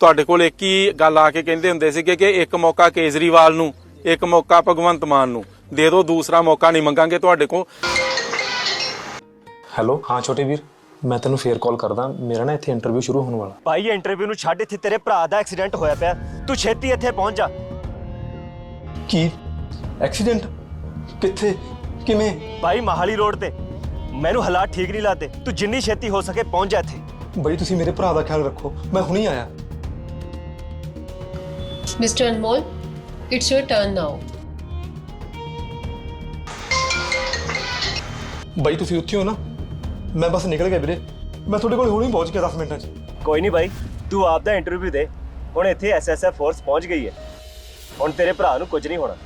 ਤੁਹਾਡੇ ਕੋਲ ਇੱਕ ਹੀ ਗੱਲ ਆ ਕੇ ਕਹਿੰਦੇ ਹੁੰਦੇ ਸੀਗੇ ਕਿ ਇੱਕ ਮੌਕਾ ਕੇਜਰੀਵਾਲ ਨੂੰ ਇੱਕ ਮੌਕਾ ਭਗਵੰਤ ਮਾਨ ਨੂੰ। ਦੇ ਦਿਓ ਦੂਸਰਾ ਮੌਕਾ ਨਹੀਂ ਮੰਗਾਂਗੇ ਤੁਹਾਡੇ ਕੋਲ। ਹੈਲੋ ਹਾਂ ਛੋਟੇ ਵੀਰ ਮੈਂ ਤੈਨੂੰ ਫੇਰ ਕਾਲ ਕਰਦਾ। ਮੇਰਾ ਨਾ ਇੱਥੇ ਇੰਟਰਵਿਊ ਸ਼ੁਰੂ ਹੋਣ ਵਾਲਾ। ਭਾਈ ਇੰਟਰਵਿਊ ਨੂੰ ਛੱਡ ਇੱਥੇ ਤੇਰੇ ਭਰਾ ਦਾ ਐਕਸੀਡੈਂਟ ਹੋਇਆ ਪਿਆ। ਤੂੰ ਛੇਤੀ ਇੱਥੇ ਪਹੁੰਚ ਜਾ। ਕੀ? ਐਕਸੀਡੈਂਟ ਕਿੱਥੇ? ਕਿਵੇਂ? ਭਾਈ ਮਹਾਲੀ ਰੋਡ ਤੇ। ਮੈਨੂੰ ਹਾਲਾਤ ਠੀਕ ਨਹੀਂ ਲੱਗਦੇ। ਤੂੰ ਜਿੰਨੀ ਛੇਤੀ ਹੋ ਸਕੇ ਪਹੁੰਚ ਜਾ ਇੱਥੇ। ਬਈ ਤੁਸੀਂ ਮੇਰੇ ਭਰਾ ਦਾ ਖਿਆਲ ਰੱਖੋ। ਮੈਂ ਹੁਣੀ ਆਇਆ। Mr. Anmol, it's your turn now. ਬਈ ਤੁਸੀਂ ਉੱਥੇ ਹੋ ਨਾ ਮੈਂ ਬਸ ਨਿਕਲ ਗਿਆ ਵੀਰੇ ਮੈਂ ਤੁਹਾਡੇ ਕੋਲ ਹੁਣੀ ਪਹੁੰਚ ਗਿਆ 10 ਮਿੰਟਾਂ 'ਚ ਕੋਈ ਨਹੀਂ ਭਾਈ ਤੂੰ ਆਪ ਦਾ ਇੰਟਰਵਿਊ ਦੇ ਹੁਣ ਇੱਥੇ ਐਸਐਸਐਫ ਫੋਰਸ ਪਹੁੰਚ ਗਈ ਹੈ ਹੁਣ ਤੇਰੇ ਭਰਾ ਨੂੰ ਕੁਝ ਨਹੀਂ ਹੋਣਾ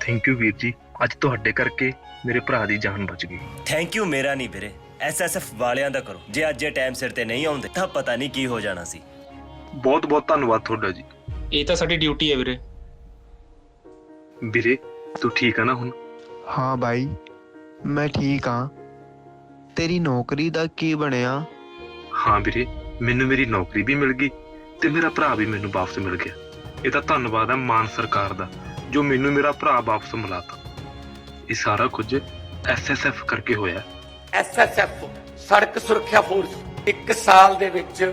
ਥੈਂਕ ਯੂ ਵੀਰ ਜੀ ਅੱਜ ਤੁਹਾਡੇ ਕਰਕੇ ਮੇਰੇ ਭਰਾ ਦੀ ਜਾਨ ਬਚ ਗਈ ਥੈਂਕ ਯੂ ਮੇਰਾ ਨਹੀਂ ਵੀਰੇ ਐਸਐਸਐਫ ਵਾਲਿਆਂ ਦਾ ਕਰੋ ਜੇ ਅੱਜ ਇਹ ਟਾਈਮ ਸਿਰ ਤੇ ਨਹੀਂ ਆਉਂਦੇ ਤਾਂ ਪਤਾ ਨਹੀਂ ਕੀ ਹੋ ਜਾਣਾ ਸੀ ਬਹੁਤ ਬਹੁਤ ਧੰਨਵਾਦ ਤੁਹਾਡਾ ਜੀ। ਇਹ ਤਾਂ ਸਾਡੀ ਡਿਊਟੀ ਹੈ ਵੀਰੇ। ਵੀਰੇ ਤੂੰ ਠੀਕ ਆ ਨਾ ਹੁਣ? ਹਾਂ ਬਾਈ ਮੈਂ ਠੀਕ ਹਾਂ ਤੇਰੀ ਨੌਕਰੀ ਦਾ ਕੀ ਬਣਿਆ? ਹਾਂ ਵੀਰੇ ਮੈਨੂੰ ਮੇਰੀ ਨੌਕਰੀ ਵੀ ਮਿਲ ਗਈ ਤੇ ਮੇਰਾ ਭਰਾ ਵੀ ਮੈਨੂੰ ਵਾਪਸ ਮਿਲ ਗਿਆ। ਇਹ ਤਾਂ ਧੰਨਵਾਦ ਹੈ ਮਾਨ ਸਰਕਾਰ ਦਾ ਜੋ ਮੈਨੂੰ ਮੇਰਾ ਭਰਾ ਵਾਪਸ ਮਿਲਾਤਾ। ਇਹ ਸਾਰਾ ਕੁਝ ਐਸਐਸਐਫ ਕਰਕੇ ਹੋਇਆ। ਐਸਐਸਐਫ ਸੜਕ ਸੁਰੱਖਿਆ ਫੋਰਸ ਇੱਕ ਸਾਲ ਦੇ ਵਿੱਚ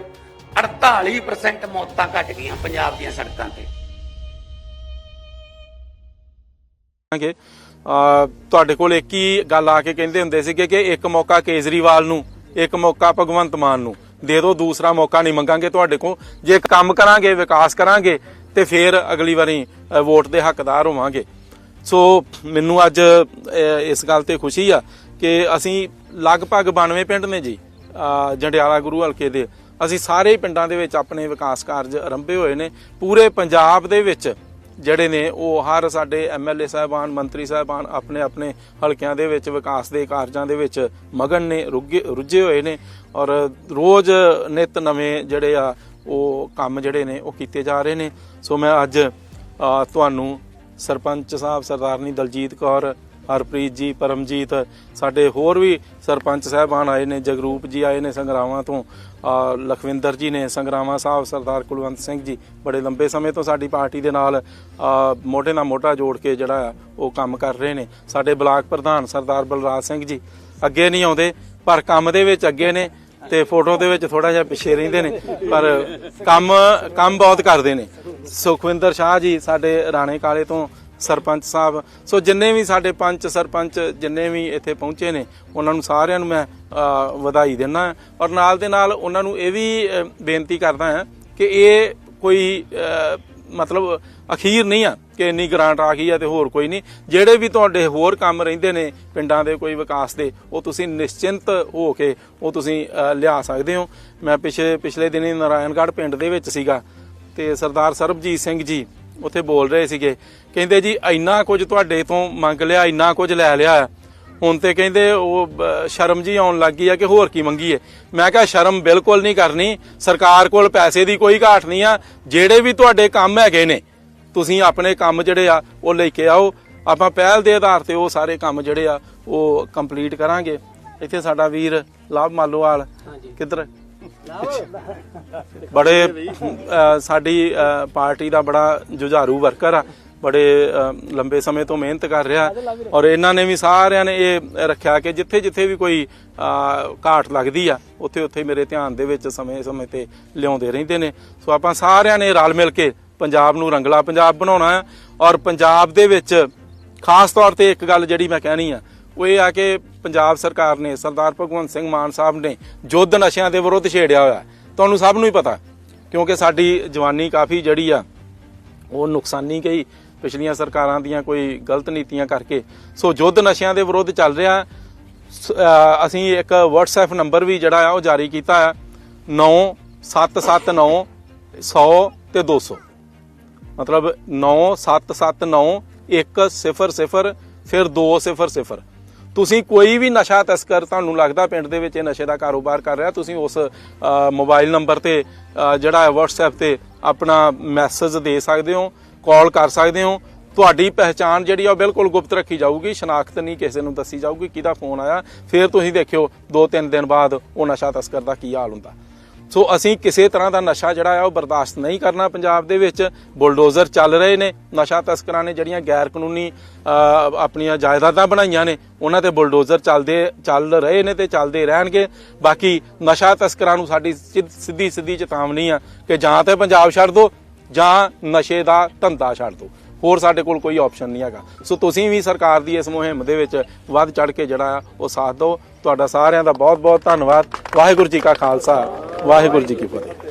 48% ਮੌਤਾਂ ਘਟ ਗਈਆਂ ਪੰਜਾਬ ਦੀਆਂ ਸੜਕਾਂ ਤੇ। ਕਰਾਂਗੇ ਤੁਹਾਡੇ ਕੋਲ ਇੱਕ ਹੀ ਗੱਲ ਆ ਕੇ ਕਹਿੰਦੇ ਹੁੰਦੇ ਸੀਗੇ ਕਿ ਇੱਕ ਮੌਕਾ ਕੇਜਰੀਵਾਲ ਨੂੰ, ਇੱਕ ਮੌਕਾ ਭਗਵੰਤ ਮਾਨ ਨੂੰ। ਦੇ ਦਿਓ, ਦੂਸਰਾ ਮੌਕਾ ਨਹੀਂ ਮੰਗਾਂਗੇ ਤੁਹਾਡੇ ਕੋਲ। ਜੇ ਕੰਮ ਕਰਾਂਗੇ, ਵਿਕਾਸ ਕਰਾਂਗੇ, ਤੇ ਫਿਰ ਅਗਲੀ ਵਾਰੀ ਵੋਟ ਦੇ ਹੱਕਦਾਰ ਹੋਵਾਂਗੇ। ਸੋ, ਮੈਨੂੰ ਅੱਜ ਇਸ ਗੱਲ ਤੇ ਖੁਸ਼ੀ ਆ ਕਿ ਅਸੀਂ ਲਗਭਗ 92 ਪਿੰਡ ਨੇ ਜੀ ਜੰਡਿਆਲਾ ਗੁਰੂ ਹਲਕੇ ਦੇ ਅਸੀਂ ਸਾਰੇ ਪਿੰਡਾਂ ਦੇ ਵਿੱਚ ਆਪਣੇ ਵਿਕਾਸ ਕਾਰਜ ਆਰੰਭੇ ਹੋਏ ਨੇ। ਪੂਰੇ ਪੰਜਾਬ ਦੇ ਵਿੱਚ ਜਿਹੜੇ ਨੇ, ਉਹ ਹਰ ਸਾਡੇ ਐਮਐਲਏ ਸਾਹਿਬਾਨ, ਮੰਤਰੀ ਸਾਹਿਬਾਨ ਆਪਣੇ ਆਪਣੇ ਹਲਕਿਆਂ ਦੇ ਵਿੱਚ, ਵਿਕਾਸ ਦੇ ਕਾਰਜਾਂ ਦੇ ਵਿੱਚ ਮਗਨ ਨੇ, ਰੁੱਗੇ- ਰੁੱਝੇ ਹੋਏ ਨੇ ਔਰ ਰੋਜ਼ ਨਿਤ ਨਵੇਂ ਜਿਹੜੇ ਆ, ਉਹ ਕੰਮ ਜਿਹੜੇ ਨੇ, ਉਹ ਕੀਤੇ ਜਾ ਰਹੇ ਨੇ। ਸੋ ਮੈਂ ਅੱਜ ਤੁਹਾਨੂੰ ਸਰਪੰਚ ਸਾਹਿਬ ਸਰਦਾਰਨੀ ਦਲਜੀਤ ਕੌਰ ਹਰਪ੍ਰੀਤ ਜੀ ਪਰਮਜੀਤ ਸਾਡੇ ਹੋਰ ਵੀ ਸਰਪੰਚ ਸਾਹਿਬਾਨ ਆਏ ਨੇ ਜਗਰੂਪ ਜੀ ਆਏ ਨੇ ਸੰਗਰਾਵਾਂ ਤੋਂ। ਲਖਵਿੰਦਰ ਜੀ ਨੇ ਸੰਗਰਾਵਾਂ ਸਾਹਿਬ ਸਰਦਾਰ ਕੁਲਵੰਤ ਸਿੰਘ ਜੀ। ਬੜੇ ਲੰਬੇ ਸਮੇਂ ਤੋਂ ਸਾਡੀ ਪਾਰਟੀ ਦੇ ਨਾਲ ਮੋਢੇ ਨਾਲ ਮੋਢਾ ਜੋੜ ਕੇ ਜਿਹੜਾ ਆ, ਉਹ ਕੰਮ ਕਰ ਰਹੇ ਨੇ। ਸਾਡੇ ਬਲਾਕ ਪ੍ਰਧਾਨ ਸਰਦਾਰ ਬਲਰਾਜ ਸਿੰਘ ਜੀ ਅੱਗੇ ਨਹੀਂ ਆਉਂਦੇ ਪਰ ਕੰਮ ਦੇ ਵਿੱਚ ਅੱਗੇ ਨੇ ਤੇ ਫੋਟੋ ਦੇ ਵਿੱਚ ਥੋੜਾ ਜਿਹਾ ਪਿੱਛੇ ਰਹਿੰਦੇ ਨੇ ਪਰ ਕੰਮ ਕੰਮ ਬਹੁਤ ਕਰਦੇ ਨੇ। ਸੁਖਵਿੰਦਰ ਸ਼ਾਹ ਜੀ ਸਾਡੇ ਰਾਣੇ ਕਾਲੇ ਤੋਂ ਸਰਪੰਚ ਸਾਹਿਬ। ਸੋ ਜਿੰਨੇ ਵੀ ਸਾਡੇ ਪੰਚ ਸਰਪੰਚ ਜਿੰਨੇ ਵੀ ਇੱਥੇ ਪਹੁੰਚੇ ਨੇ, ਉਹਨਾਂ ਨੂੰ ਸਾਰਿਆਂ ਨੂੰ ਮੈਂ ਵਧਾਈ ਦਿੰਦਾ ਔਰ ਨਾਲ ਦੇ ਨਾਲ ਉਹਨਾਂ ਨੂੰ ਇਹ ਵੀ ਬੇਨਤੀ ਕਰਦਾ ਹਾਂ ਕਿ ਇਹ ਕੋਈ ਮਤਲਬ ਅਖੀਰ ਨਹੀਂ ਆ ਕਿ ਇੰਨੀ ਗ੍ਰਾਂਟ ਆ ਗਈ ਆ ਤੇ ਹੋਰ ਕੋਈ ਨਹੀਂ। ਜਿਹੜੇ ਵੀ ਤੁਹਾਡੇ ਹੋਰ ਕੰਮ ਰਹਿੰਦੇ ਨੇ ਪਿੰਡਾਂ ਦੇ ਕੋਈ ਵਿਕਾਸ ਦੇ, ਉਹ ਤੁਸੀਂ ਨਿਸ਼ਚਿੰਤ ਹੋ ਕੇ ਉਹ ਤੁਸੀਂ ਲਿਆ ਸਕਦੇ ਹੋ। ਮੈਂ ਪਿਛਲੇ ਪਿਛਲੇ ਦਿਨੀ ਨਾਰਾਇਣਗੜ੍ਹ ਪਿੰਡ ਦੇ ਵਿੱਚ ਸੀਗਾ ਤੇ ਸਰਦਾਰ ਸਰਬਜੀਤ ਸਿੰਘ ਜੀ ਉੱਥੇ ਬੋਲ ਰਹੇ ਸੀਗੇ। ਕਹਿੰਦੇ ਜੀ ਇੰਨਾ ਕੁਝ ਤੁਹਾਡੇ ਤੋਂ ਮੰਗ ਲਿਆ ਇੰਨਾ ਕੁਝ ਲੈ ਲਿਆ। ਹੁਣ ਤੇ ਕਹਿੰਦੇ ਉਹ ਸ਼ਰਮ ਜੀ ਆਉਣ ਲੱਗੀ ਆ ਕਿ ਹੋਰ ਕੀ ਮੰਗੀਏ। ਮੈਂ ਕਿਹਾ ਸ਼ਰਮ ਬਿਲਕੁਲ ਨਹੀਂ ਕਰਨੀ। ਸਰਕਾਰ ਕੋਲ ਪੈਸੇ ਦੀ ਕੋਈ ਘਾਟ ਨਹੀਂ ਆ। ਜਿਹੜੇ ਵੀ ਤੁਹਾਡੇ ਕੰਮ ਹੈਗੇ ਨੇ ਤੁਸੀਂ ਆਪਣੇ ਕੰਮ ਜਿਹੜੇ ਆ ਉਹ ਲੈ ਕੇ ਆਓ। ਆਪਾਂ ਪਹਿਲ ਦੇ ਆਧਾਰ ਤੇ ਉਹ ਸਾਰੇ ਕੰਮ ਜਿਹੜੇ ਆ ਉਹ ਕੰਪਲੀਟ ਕਰਾਂਗੇ। ਇੱਥੇ ਸਾਡਾ ਵੀਰ ਲਾਭ ਮਾਲੋਵਾਲ। ਕਿੱਧਰ? ਬੜੇ ਸਾਡੀ ਪਾਰਟੀ ਦਾ ਬੜਾ ਜੁਝਾਰੂ ਵਰਕਰ ਆ। ਬੜੇ ਲੰਬੇ ਸਮੇਂ ਤੋਂ ਮਿਹਨਤ ਕਰ ਰਿਹਾ। ਔਰ ਇਹਨਾਂ ਨੇ ਵੀ ਸਾਰਿਆਂ ਨੇ ਇਹ ਰੱਖਿਆ ਕਿ ਜਿੱਥੇ ਜਿੱਥੇ ਵੀ ਕੋਈ ਘਾਟ ਲੱਗਦੀ ਆ ਉੱਥੇ ਉੱਥੇ ਮੇਰੇ ਧਿਆਨ ਦੇ ਵਿੱਚ ਸਮੇਂ-ਸਮੇਂ ਤੇ ਲਿਆਉਂਦੇ ਰਹਿੰਦੇ ਨੇ। ਸੋ ਆਪਾਂ ਸਾਰਿਆਂ ਨੇ ਰਲ ਮਿਲ ਕੇ ਪੰਜਾਬ ਨੂੰ ਰੰਗਲਾ ਪੰਜਾਬ ਬਣਾਉਣਾ ਹੈ। ਔਰ ਪੰਜਾਬ ਦੇ ਵਿੱਚ ਖਾਸ ਤੌਰ ਤੇ ਇੱਕ ਗੱਲ ਜਿਹੜੀ ਮੈਂ ਕਹਿਣੀ ਆ ਉਹ ਇਹ ਆ ਕਿ ਪੰਜਾਬ ਸਰਕਾਰ ਨੇ ਸਰਦਾਰ ਭਗਵੰਤ ਸਿੰਘ ਮਾਨ ਸਾਹਿਬ ਨੇ ਜੁੱਧ ਨਸ਼ਿਆਂ ਦੇ ਵਿਰੁੱਧ ਛੇੜਿਆ ਹੋਇਆ। ਤੁਹਾਨੂੰ ਸਭ ਨੂੰ ਹੀ ਪਤਾ, ਕਿਉਂਕਿ ਸਾਡੀ ਜਵਾਨੀ ਕਾਫੀ ਜਿਹੜੀ ਆ। ਉਹ ਨੁਕਸਾਨੀ ਗਈ ਪਿਛਲੀਆਂ ਸਰਕਾਰਾਂ ਦੀਆਂ ਕੋਈ ਗਲਤ ਨੀਤੀਆਂ ਕਰਕੇ। ਸੋ ਜੁੱਧ ਨਸ਼ਿਆਂ ਦੇ ਵਿਰੁੱਧ ਚੱਲ ਰਿਹਾ। ਸ- ਅਸੀਂ ਇੱਕ WhatsApp ਨੰਬਰ ਵੀ ਜਿਹੜਾ ਆ, ਉਹ ਜਾਰੀ ਕੀਤਾ ਹੈ 9779 100 ਤੇ 200 ਮਤਲਬ 9779 100 ਫਿਰ 200 ਤੁਸੀਂ ਕੋਈ ਵੀ ਨਸ਼ਾ ਤਸਕਰ ਤੁਹਾਨੂੰ ਲੱਗਦਾ ਪਿੰਡ ਦੇ ਵਿੱਚ ਇਹ ਨਸ਼ੇ ਦਾ ਕਾਰੋਬਾਰ ਕਰ ਰਿਹਾ, ਤੁਸੀਂ ਉਸ ਮੋਬਾਈਲ ਨੰਬਰ ਤੇ ਜਿਹੜਾ ਹੈ WhatsApp ਤੇ ਆਪਣਾ ਮੈਸੇਜ ਦੇ ਸਕਦੇ ਹੋ ਕਾਲ ਕਰ ਸਕਦੇ ਹੋ। ਤੁਹਾਡੀ ਪਹਿਚਾਣ ਜਿਹੜੀ ਆ ਉਹ ਬਿਲਕੁਲ ਗੁਪਤ ਰੱਖੀ ਜਾਊਗੀ, ਸ਼ਨਾਖਤ ਨਹੀਂ ਕਿਸੇ ਨੂੰ ਦੱਸੀ ਜਾਊਗੀ ਕਿਹਦਾ ਫੋਨ ਆਇਆ। ਫਿਰ ਤੁਸੀਂ ਦੇਖਿਓ 2-3 ਦਿਨ ਬਾਅਦ ਉਹ ਨਸ਼ਾ ਤਸਕਰ ਦਾ ਕੀ ਹਾਲ ਹੁੰਦਾ। ਸੋ ਅਸੀਂ ਕਿਸੇ ਤਰ੍ਹਾਂ ਦਾ ਨਸ਼ਾ ਜਿਹੜਾ ਆ ਉਹ ਬਰਦਾਸ਼ਤ ਨਹੀਂ ਕਰਨਾ ਪੰਜਾਬ ਦੇ ਵਿੱਚ। ਬੁਲਡੋਜ਼ਰ ਚੱਲ ਰਹੇ ਨੇ, ਨਸ਼ਾ ਤਸਕਰਾਂ ਨੇ ਜਿਹੜੀਆਂ ਗੈਰ ਕਾਨੂੰਨੀ ਆਪਣੀਆਂ ਜਾਇਦਾਦਾਂ ਬਣਾਈਆਂ ਨੇ, ਉਹਨਾਂ ਤੇ ਬੁਲਡੋਜ਼ਰ ਚੱਲਦੇ, ਚੱਲ ਰਹੇ ਨੇ ਤੇ ਚੱਲਦੇ ਰਹਿਣਗੇ। ਬਾਕੀ ਨਸ਼ਾ ਤਸਕਰਾਂ ਨੂੰ ਸਾਡੀ ਸਿੱਧ- ਸਿੱਧੀ ਸਿੱਧੀ ਚੇਤਾਵਨੀ ਆ ਕਿ ਜਾਂ ਤੇ ਪੰਜਾਬ ਛੱਡ ਦਿਓ ਜਾਂ ਨਸ਼ੇ ਦਾ ਧੰਦਾ ਛੱਡ ਦਿਓ ਹੋਰ ਸਾਡੇ ਕੋਲ ਕੋਈ ਆਪਸ਼ਨ ਨਹੀਂ ਹੈਗਾ। ਸੋ ਤੁਸੀਂ ਵੀ ਸਰਕਾਰ ਦੀ ਇਸ ਮੁਹਿੰਮ ਦੇ ਵਿੱਚ ਵੱਧ ਚੜ ਕੇ ਜਿਹੜਾ ਆ ਉਹ ਸਾਥ ਦਿਓ। ਤੁਹਾਡਾ ਸਾਰਿਆਂ ਦਾ ਬਹੁਤ ਬਹੁਤ ਧੰਨਵਾਦ। ਵਾਹਿਗੁਰੂ ਜੀ ਕਾ ਖਾਲਸਾ। ਵਾਹਿਗੁਰੂ ਜੀ ਕੀ ਫਤਿਹ।